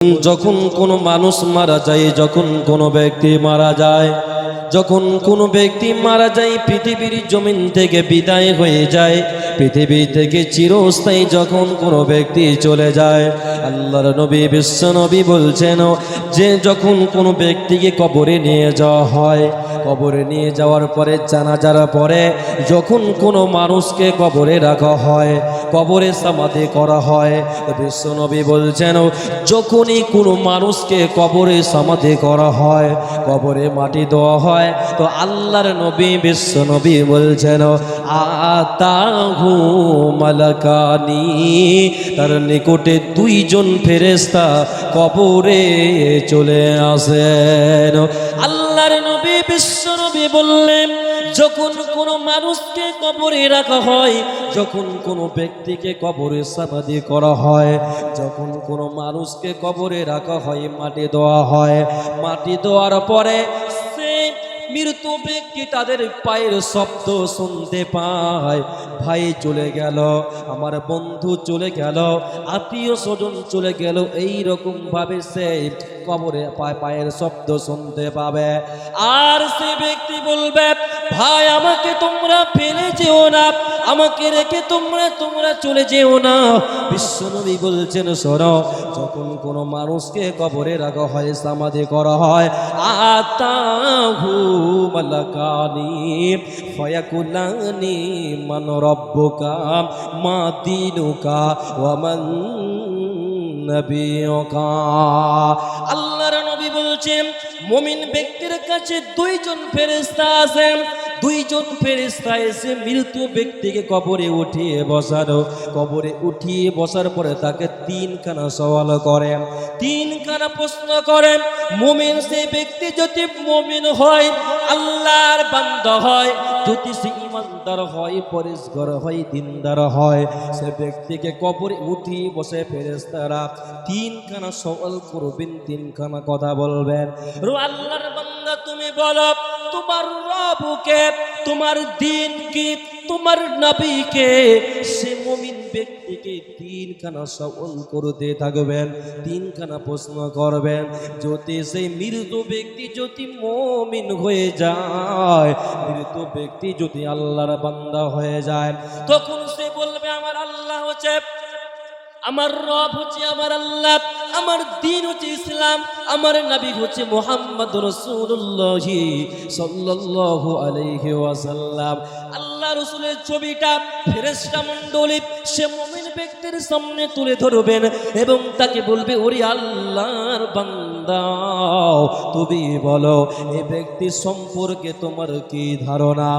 যখন কোনো মানুষ মারা যায়, যখন কোনো ব্যক্তি মারা যায়, যখন কোনো ব্যক্তি মারা যায়, পৃথিবীর জমিন থেকে বিদায় হয়ে যায়, পৃথিবী থেকে চিরস্থায়ী যখন কোনো ব্যক্তি চলে যায়, আল্লাহর নবী, বিশ্ব নবী বলছেন, যে যখন কোনো ব্যক্তিকে কবরে নিয়ে যাওয়া হয় কবরে নিয়ে যাওয়ার পরে, জানাজার পরে যখন কোনো মানুষকে কবরে রাখা হয়, কবরে সমাধি করা হয়, বিশ্বনবী বলছেন, যখনই কোনো মানুষকে কবরে সমাধি করা হয়, কবরে মাটি দেওয়া হয়, তো আল্লাহর নবী বিশ্বনবী বলছেন, আতাহু তার নিকটে দুইজন ফেরেস্তা কবরে চলে আসেন। আল্লাহর নবী, বিশ্ব নবী বললেন, যখন কোনো মানুষকে কবরে রাখা হয়, যখন কোনো ব্যক্তিকে কবরে সমাধি করা হয়, যখন কোনো মানুষকে কবরে রাখা হয়, মাটি দেওয়া হয়, মাটি দেওয়ার পরে সে মৃত ব্যক্তি তাদের পায়ের শব্দ শুনতে পায়? ভাই চলে গেল, আমার বন্ধু চলে গেল, আত্মীয় স্বজন চলে গেল এই ভাবে সে কবরে পায় পায়ের শব্দ শুনতে পাবে। আর সে ব্যক্তি বলবে ভাই, আমাকে তোমরা ফেলে যেও না। আমাকে রেখে তোমরা তোমরা চলে যেও না। বিশ্বনবী বলছেন শোনো যখন কোনো মানুষকে কবরে রাখা হয়, সমাধি করা হয়, আতাহু মালাকানি, ফয়াকুলানি মান মা দিনুকা, ওয়া মান নবিয়ুকা। আল্লাহর নবী বলছেন, মুমিন ব্যক্তির কাছে দুইজন ফেরেশতা আছেন দুইজন ফেরেশতা এসে মৃত ব্যক্তিকে কবরে উঠিয়ে বসানো কবরে উঠিয়ে বসার পরে তাকে তিনখানা সওয়াল করেন তিনখানা প্রশ্ন করেন মুমিন সে ব্যক্তি যদি মুমিন হয়, আল্লাহর বান্দা হয়, যদি সে ইমানদার হয় পরিষ্কার হয়, দিনদার হয়, সে ব্যক্তিকে কবরে উঠিয়ে বসে ফেরেশতারা তিনখানা সওয়াল করবেন, তিনখানা কথা বলবেন। আল্লাহর বান্দা তুমি বলো, তোমার রবকে, তোমার দিন কি তোমার নবীকে, সে মুমিন ব্যক্তিকে তিনখানা সওয়াল করতে থাকবেন, তিনখানা প্রশ্ন করবেন। যদি সেই মৃত ব্যক্তি যদি মমিন হয়ে যায়, মৃত ব্যক্তি যদি আল্লাহর বান্দা হয়ে যায়, তখন সে বলবে, আমার আল্লাহ হচ্ছে আমার রব হচ্ছে আমার আল্লাহ, আমার দিন হচ্ছে ইসলাম, আমার নাবিক হচ্ছে মোহাম্মদ রসুল্লাহি সাল্লাহ আলহি ওয়াসাল্লাম। আল্লাহ রসুলের ছবিটা ফেরেস্টা মণ্ডলী, সে মমিন ব্যক্তির সামনে তুলে ধরবেন এবং তাকে বলবে, ওরে আল্লাহর বান্দা তুমি বলো এই ব্যক্তি সম্পর্কে তোমার কি ধারণা?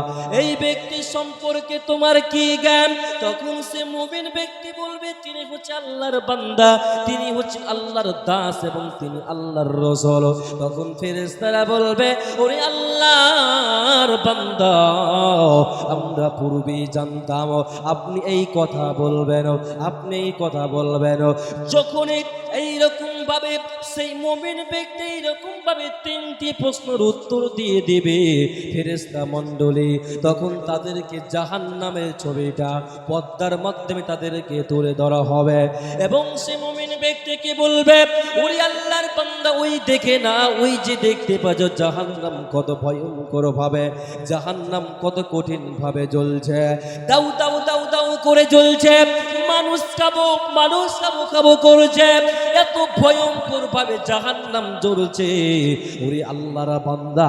এই ব্যক্তি সম্পর্কে তোমার কি জ্ঞান? তখন সে ব্যক্তি বলবে, তিনি হচ্ছে আল্লাহর বান্দা, তিনি হচ্ছেন আল্লাহর দাস এবং তিনি আল্লাহর রসল। তখন বলবে, ওরে আল্লাহর বান্দা, আমরা জানতাম, আপনি এই কথা বলবেন, আপনি এই কথা বলবেন। যখন এইরকম ভাবে সেই মমিন ব্যক্তি এইরকম ভাবে তিনটি প্রশ্নের উত্তর দিয়ে দেবে ফেরেস্তা মণ্ডলী। তখন তাদেরকে জাহান নামের ছবিটা, পদ্মার মাধ্যমে তাদেরকে তুলে ধরা হবে। এবং সে মমিন ব্যক্তিকে বলবে? ওই আল্লাহর বান্দা, ওই দেখে না, ওই যে দেখতে পাচ্ছ, জাহান্নাম কত ভয়ঙ্কর ভাবে, জাহান্নাম কত কঠিন ভাবে জ্বলছে। দাউ দাউ দাউ দাউ করে জ্বলছে। মানুষ খাব মানুষ খাব খাব করছে, এত ভয়ঙ্কর ভাবে জাহান্নাম জ্বলছে। ওরে আল্লাহর বান্দা,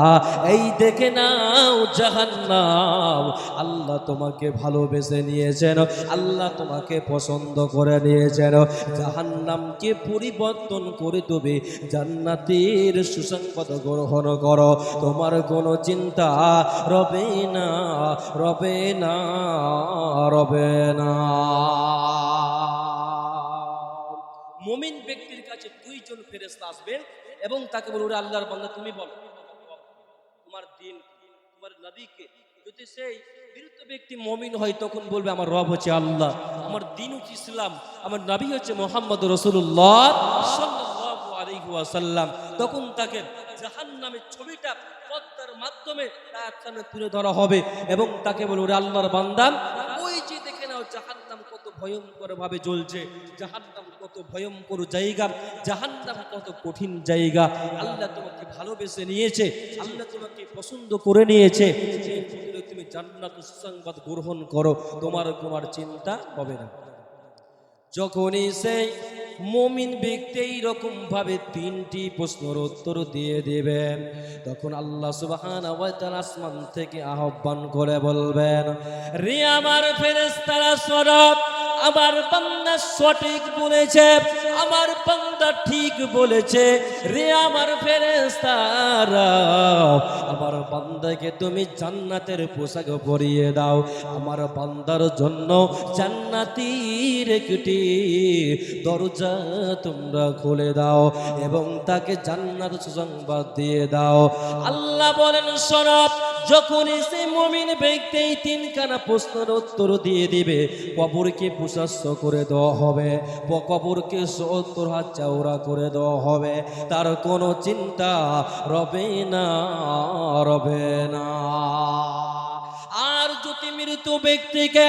এই দেখে নাও জাহান্নাম। আল্লাহ তোমাকে ভালোবেসে নিয়েছেন, আল্লাহ তোমাকে পছন্দ করে নিয়েছেন। জাহান্নামকে পরিবর্তন করে দেবে, জান্নাতের সুসংবাদ গ্রহণ করো। তোমার কোনো চিন্তা রবে না রবে না রবে না। ফেরেশতা আসবে এবং তাকে বলবে আল্লাহর বান্দা, তুমি বলো, তোমার দিন তোমার নবীকে যদি সেই বিরুদ্ধ ব্যক্তি মমিন হয়, তখন বলবে, আমার রব হচ্ছে আল্লাহ, আমার দিন হচ্ছে ইসলাম, আমার নবী হচ্ছে মোহাম্মদ রসুল্লাহ সাল্লাল্লাহু তখন তাকে জাহান্নামের ছবিটা পদ্মার মাধ্যমে তার তুলে ধরা হবে এবং তাকে বলবে ওরে আল্লাহর বান্দান ওই যে দেখে নাও জাহান্নাম কত ভয়ঙ্কর ভাবে জ্বলছে, জাহান্নাম কত ভয়ঙ্কর জায়গা, জাহান্নাম কত কঠিন জায়গা। আল্লাহ তোমাকে ভালোবেসে নিয়েছে, আল্লাহ তোমাকে পছন্দ করে নিয়েছে। তুমি জান্নাত সুসংবাদ গ্রহণ করো, তোমার তোমার চিন্তা হবে না। যখনই সেই মমিন ব্যক্তি এইরকম ভাবে তিনটি প্রশ্নের উত্তর দিয়ে দেবেন তখন আল্লাহ সুবহান আসমান থেকে আহ্বান করে বলবেন, রে আমার ফেরেস্তারা সরব! আমার বান্দা সঠিক বলেছে, আমার বান্দা ঠিক বলেছে, রে আমার ফেরেস্তারা আমার বান্দাকে তুমি জান্নাতের পোশাক পরিয়ে দাও, আমার বান্দার জন্য জান্নাতির একটি দরজা তোমরা খুলে দাও এবং তাকে জান্নাত সুসংবাদ দিয়ে দাও। আল্লাহ বলেন সরব যখন এসে মমিন ব্যক্তি এই তিনখানা প্রশ্নের উত্তর দিয়ে দিবে, কবরকে প্রশস্ত করে দেওয়া হবে, কবরকে সত্তর হাত চাউরা করে দেওয়া হবে। তার কোনো চিন্তা রবে না রবে না। আর যদি মৃত ব্যক্তিকে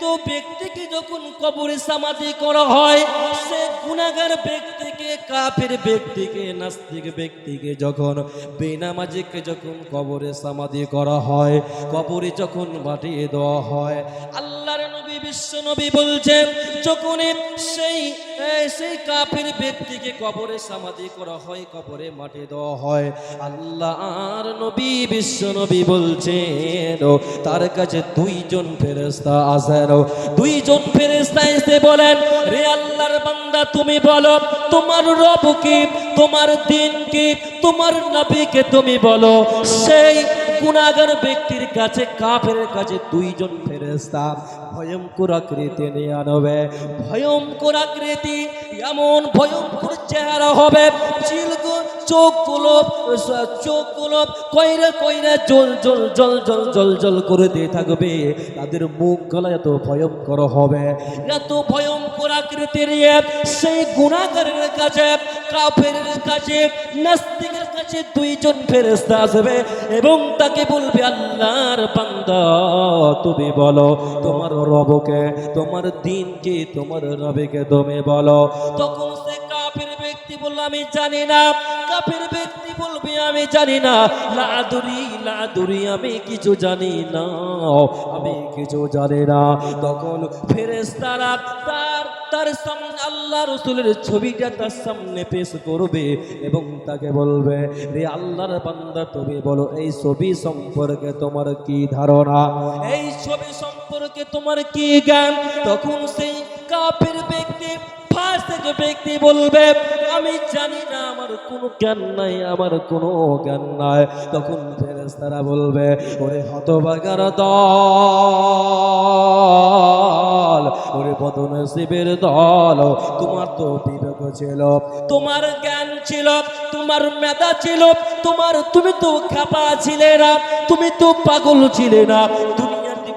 মৃত ব্যক্তিকে যখন কবরে সামাধি করা হয়, সে গুণাগার ব্যক্তিকে, কাফের ব্যক্তিকে, নাস্তিক ব্যক্তিকে যখন বেনামাজিকে যখন কবরে সামাধি করা হয়, কবরে যখন বাটিয়ে দেওয়া হয় আল্লাহর নবী বিশ্ব নবী বলছেন সেই সেই কাফের ব্যক্তিকে কবরে সমাধি করা হয়, কবরে দেওয়া হয় আল্লাহ আর নবী বলছেন তার কাছে দুইজন ফেরেস্তা আসেন দুইজন ফেরেস্তা এসে বলেন, রে আল্লাহর বান্দা, তুমি বলো, তোমার রব কি? তোমার দিন কি? তোমার নবীকে তুমি বলো। সেই গুণাগার ব্যক্তির কাছে, কাফের কাছে দুইজন ফেরেস্তা ভয়ঙ্কর আকৃতি নিয়ে আনবে। ভয়ঙ্কর আকৃতি, এমন ভয়ঙ্কর চেহারা হবে চিলগো চোখগুলো চোখগুলো কইরে কইরে জল জল জল জল জল জল করে দিয়ে থাকবে। তাদের মুখ গলা এত ভয়ঙ্কর হবে। এত ভয়ঙ্কর আকৃতি নিয়ে সেই গুণাগারের কাছে কাফের কাছে, নাস্তিকের কাছে দুইজন ফেরেস্তা আসবে এবং তাকে বলবে, আল্লাহর বান্দা, তুমি বলো তোমার রবকে, তোমার দিনকে, তোমার রবিকে তুমি বলো। তখন সে কাফের ব্যক্তি বলল, আমি জানি না। কাফের ব্যক্তি বলবে, আমি জানি না। লাদুরি লাদুরি, আমি কিছু জানি না। আমি কিছু জানি না। তখন ফেরেস্তারা তার তার সামনে আল্লাহ রসুলের ছবিটা তার সামনে পেশ করবে এবং তাকে বলবে, রে আল্লাহর বান্দা, তুমি বলো, এই ছবি সম্পর্কে তোমার কি ধারণা? এই ছবি সম্পর্কে তোমার কি জ্ঞান? তখন সেই কাপের ব্যক্তি, ফাসিক ব্যক্তি বলবে, আমি জানি না, আমার কোনো জ্ঞান নাই, আমার কোনো জ্ঞান নাই। তখন ফেরেশতারা বলবে, ওরে হতভাগার দল, ওরে বদনসিবের দল, তোমার তো বিবেক ছিল, তোমার জ্ঞান ছিল, তোমার মেধা ছিল, তোমার, তুমি তো খাপা ছিলে না, তুমি তো পাগল ছিলে না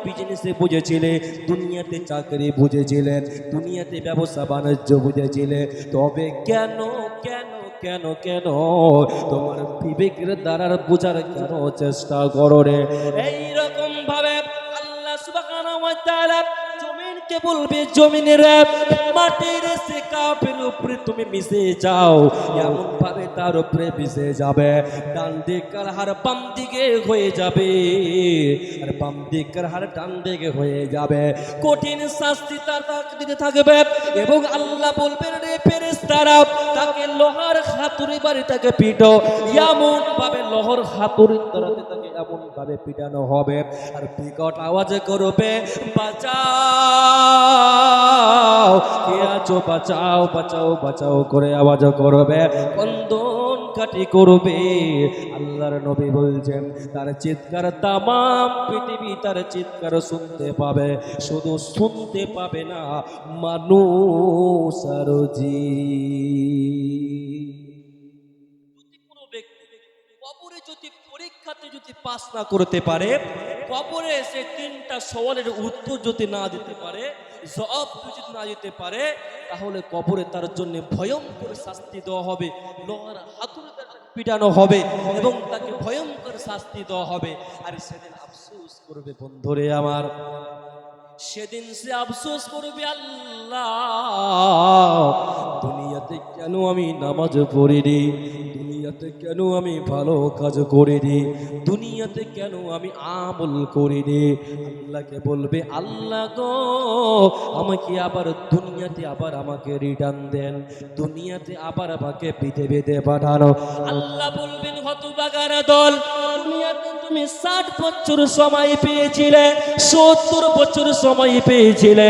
বিজনেসে বুঝেছিলে, দুনিয়াতে চাকরি বুঝেছিলেন দুনিয়াতে ব্যবসা বাণিজ্য বুঝেছিলে, তবে কেন কেন কেন কেন? তোমার বিবেকের দ্বারার বোঝার কেন চেষ্টা করো রে? এইরকম ভাবে আল্লাহ সুবহানাহু জমিনকে বলবে, জমিনের মাটির সে কাপের উপরে তুমি মিশে যাও। এমন ভাবে তার উপরে মিশে যাবে। ডান দিকের হার বাম দিকে হয়ে যাবে আর বাম দিকের হার ডান দিকে হয়ে যাবে। কঠিন শাস্তি তার দিতে থাকবে এবং আল্লাহ বলবেন, রে ফেরেশতারা, তাকে লোহার হাতুড়ি বাড়ি তাকে পিটো এমন ভাবে লোহার হাতুড়ি দ্বারাতে তাকে এমন ভাবে পিটানো হবে। আর বিকট আওয়াজ করবে বাঁচাও। কে আছো বাঁচাও বাঁচাও বাঁচাও করে আওয়াজ করবে কন্দন কাটি করবে। আল্লাহর নবী বলছেন, তার চিৎকার তামাম পৃথিবী তার চিৎকার শুনতে পাবে, শুধু শুনতে পাবে না, মানুষ আর জি যদি কোনো ব্যক্তি কবরে যদি পরীক্ষাতে যদি পাস না করতে পারে, কবরে সে তিনটা সওয়ালের উত্তর যদি না দিতে পারে, জবাব যদি না দিতে পারে, তাহলে কবরে তার জন্য ভয়ঙ্কর শাস্তি দেওয়া হবে, লোহার তাকে পিটানো হবে এবং তাকে ভয়ঙ্কর শাস্তি দেওয়া হবে। আর সেদিন আফসোস করবে বন্ধুরে আমার। সেদিন সে আফসোস করবে, আল্লাহ, দুনিয়াতে কেন আমি নামাজ পড়িনি? দুনিয়াতে কেন আমি ভালো কাজ করে করিনি? দুনিয়াতে কেন আমি আমল করে করিনি? আল্লাহকে বলবে, আল্লাহ গো, আমাকে আবার দুনিয়াতে আবার আমাকে রিটার্ন দেন। দুনিয়াতে আবার আমাকে বেঁধে বেঁধে পাঠানো। আল্লাহ বলবেন হতবাগার দল তুমি ষাট বছর সময় পেয়েছিলে, সত্তর বছর সময় পেয়েছিলে।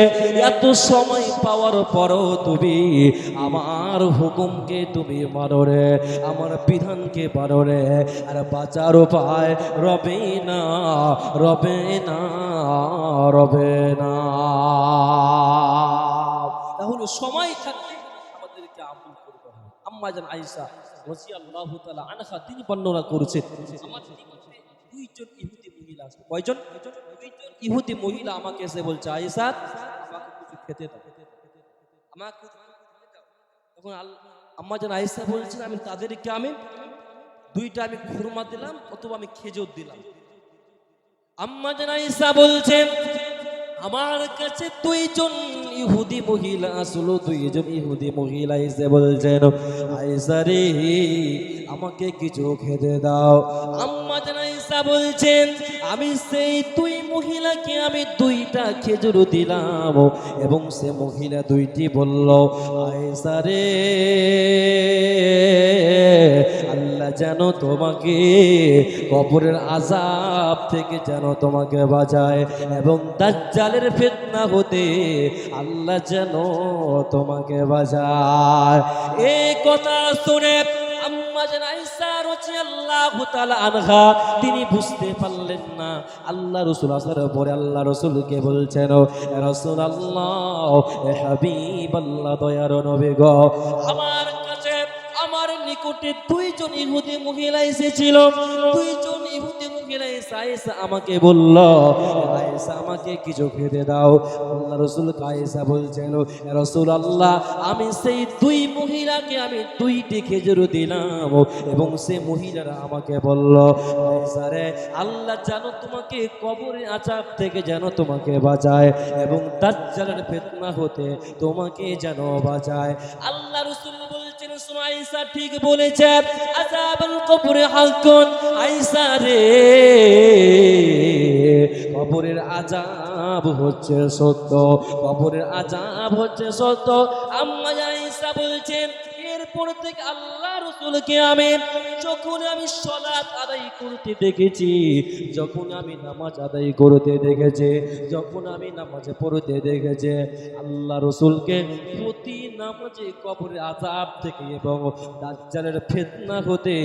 এত সময় পাওয়ার পরও তুমি আমার হুকুমকে তুমি মানো রে। আমার বিধানকে মানো রে। আর বাঁচার উপায় রবে না রবে না রবে না। তাহলে সময় থাকতে আমাদেরকে আমল করতে হবে। আম্মা জান আইসা রাদিয়াল্লাহু তাআলা আনহা, তিনি বর্ণনা করেছেন দুইজন ইহুদি মহিলা আছে। কয়জন? দুইজন ইহুদি মহিলা আমাকে এসে বলছে, আয়েশা, আমাকে কিছু খেতে দাও। আমাকে তখন আল- আম্মা যেন আয়েসা বলছেন আমি তাদেরকে আমি দুইটা আমি খুরমা দিলাম, অথবা আমি খেজুর দিলাম। আম্মা যেন আয়েসা বলছেন আমার কাছে দুইজন ইহুদি মহিলা আসলো, দুইজন ইহুদি মহিলা এসে বলছেন, আয়েশা রে, আমাকে কিছু খেতে দাও আম্মা জান বলছেন, আমি সেই দুই মহিলাকে আমি দুইটা খেজুর দিলাম। এবং সে মহিলা দুইটি বলল, আয়েশা রে, আল্লাহ যেন তোমাকে কবরের আজাব থেকে যেন তোমাকে বাঁচায় এবং দাজ্জালের ফিতনা হতে আল্লাহ যেন তোমাকে বাঁচায়। এই কথা শুনে আম্মা জান আয়েশা রাদিয়াল্লাহু তাআলা আনহা, তিনি বুঝতে পারলেন না। আল্লাহ রাসূল আসার পরে আল্লাহ রাসূলকে বলছেন রাসূলুল্লাহ, এ হাবিবাল্লাহ, দয়ার নবী গো, আমার কাছে আমার নিকটে দুইজন ইহুদি মহিলা এসেছিল। দুইজন ইহুদি মহিলা এসে আমাকে বলল আয়েশা আমাকে কিছু খেতে দাও? আল্লাহ রসুল আয়েশা বলছেন রসুল আল্লাহ, আমি সেই দুই মহিলাকে আমি দুইটি খেজুর দিলাম এবং সে মহিলারা আমাকে বলল রে, আল্লাহ যেন তোমাকে কবরে আচার থেকে যেন তোমাকে বাঁচায় এবং দাজ্জালের ফিতনা হতে তোমাকে যেন বাঁচায়। আল্লাহ রসুল আয়েশা ঠিক বলেছে আযাবুল কবরে হাকুন আইসা রে। কবরের আজাব হচ্ছে সত্য, কবরের আজাব হচ্ছে সত্য। আম্মা আইসা বলছেন এরপর থেকে আল্লাহ রসুলকে আমি যখন আমি সলাৎ আদায় করতে দেখেছি, যখন আমি নামাজ আদায় করতে দেখেছি, যখন আমি নামাজে পড়তে দেখেছি, আল্লাহ রসুলকে প্রতি নামাজে কবরের আজাব থেকে এবং দাজ্জালের ফেতনা হতে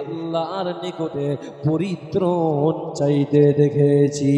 আল্লাহর নিকটে পরিত্রাণ চাইতে দেখেছি।